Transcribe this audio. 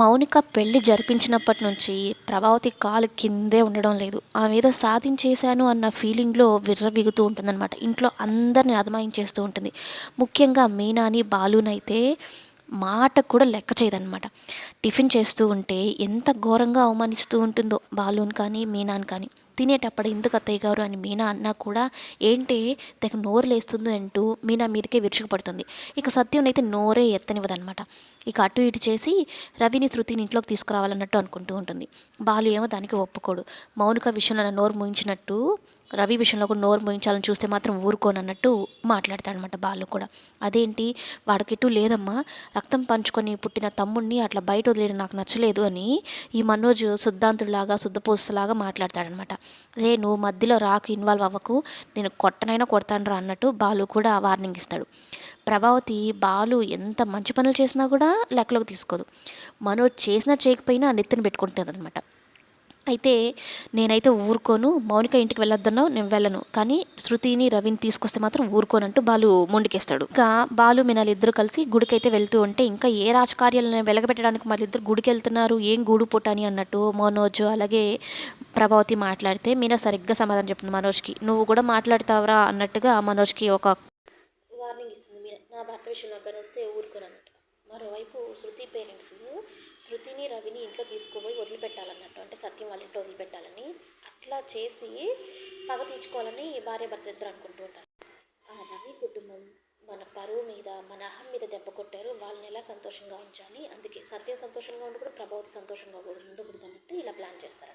మౌనిక పెళ్ళి జరిపించినప్పటి నుంచి ప్రభావతి కాలు కిందే ఉండడం లేదు. ఆమె ఏదో సాధించేశాను అన్న ఫీలింగ్లో విర్రబిగుతూ ఉంటుందన్నమాట. ఇంట్లో అందరిని అదమాయించేస్తూ ఉంటుంది. ముఖ్యంగా మీనాని బాలునైతే మాట కూడా లెక్క చేయదన్నమాట. టిఫిన్ చేస్తూ ఉంటే ఎంత ఘోరంగా అవమానిస్తూ ఉంటుందో బాలుని కానీ మీనాని కానీ. తినేటప్పుడు ఎందుకు అత్తయ్య గారు అని మీనా అన్నా కూడా ఏంటి తెగ నోరు లేస్తుందో అంటూ మీనా మీదకే విరుచుకుపడుతుంది. ఇక సత్యం అయితే నోరే ఎత్తనివ్వదనమాట ఇక అటు ఇటు చేసి రవిని శృతిని ఇంట్లోకి తీసుకురావాలన్నట్టు అనుకుంటూ ఉంటుంది. బాలు ఏమో దానికి ఒప్పుకోడు. మౌనిక విషయంలో నోరు ముయించినట్టు రవి విషయంలో కూడా నోరు ముయించాలని చూస్తే మాత్రం ఊరుకోనన్నట్టు మాట్లాడతాడనమాట బాలు కూడా. అదేంటి వాడికిట్టు లేదమ్మా రక్తం పంచుకొని పుట్టిన తమ్ముడిని అట్లా బయట వదిలేయడం నాకు నచ్చలేదు అని ఈ మనోజ్ శుద్ధాంతుడిలాగా శుద్ధపోస్తులాగా మాట్లాడతాడనమాట రే నువ్వు మధ్యలో రాకు ఇన్వాల్వ్ అవ్వకు. నేను కొట్టనైనా కొడతాను రా అన్నట్టు బాలు కూడా వార్నింగ్ ఇస్తాడు. ప్రభావతి బాలు ఎంత మంచి పనులు చేసినా కూడా లెక్కలోకి తీసుకోదు. మనోజ్ చేసినా చేయకపోయినా నెత్తిన పెట్టుకుంటుంది అనమాట అయితే నేనైతే ఊరుకోను మౌనిక ఇంటికి వెళ్ళొద్దన్నావు నేను వెళ్ళను. కానీ శృతిని రవిని తీసుకొస్తే మాత్రం ఊరుకోనంటూ బాలు మొండికేస్తాడు. ఇంకా బాలు మినాలు ఇద్దరు కలిసి గుడికైతే వెళ్తూ ఉంటే ఇంకా ఏ రాజకార్యాలను వెలగబెట్టడానికి మళ్ళీ ఇద్దరు గుడికి వెళ్తున్నారు ఏం గూడు పొట్టని అన్నట్టు మనోజ్ అలాగే ప్రభావతి మాట్లాడితే మీనా సరిగ్గా సమాధానం చెప్తుంది మనోజ్కి. నువ్వు కూడా మాట్లాడతావరా అన్నట్టుగా మనోజ్కి ఒక వార్నింగ్ ఇస్తుంది మీనా. నా భర్త విషయంలో కానీ వస్తే ఊరుకోనన్నట్టు మరోవైపు శృతి పేరెంట్స్ శృతిని రవిని ఇంట్లో తీసుకుపోయి వదిలిపెట్టాలన్నట్టు. అంటే సత్యం వాళ్ళ ఇంట్లో వదిలిపెట్టాలని అట్లా చేసి పగ తీర్చుకోవాలని భార్య భర్త ఇద్దరు అనుకుంటూ ఉంటారు. ఆ రవి కుటుంబం మన పరువు మీద మన అహం మీద దెబ్బ కొట్టారు. వాళ్ళని ఎలా సంతోషంగా ఉంచాలి? అందుకే సత్యం సంతోషంగా ఉండకూడదు ప్రభావతి సంతోషంగా కూడా ఉండకూడదు అన్నట్టు ఇలా ప్లాన్ చేస్తారు.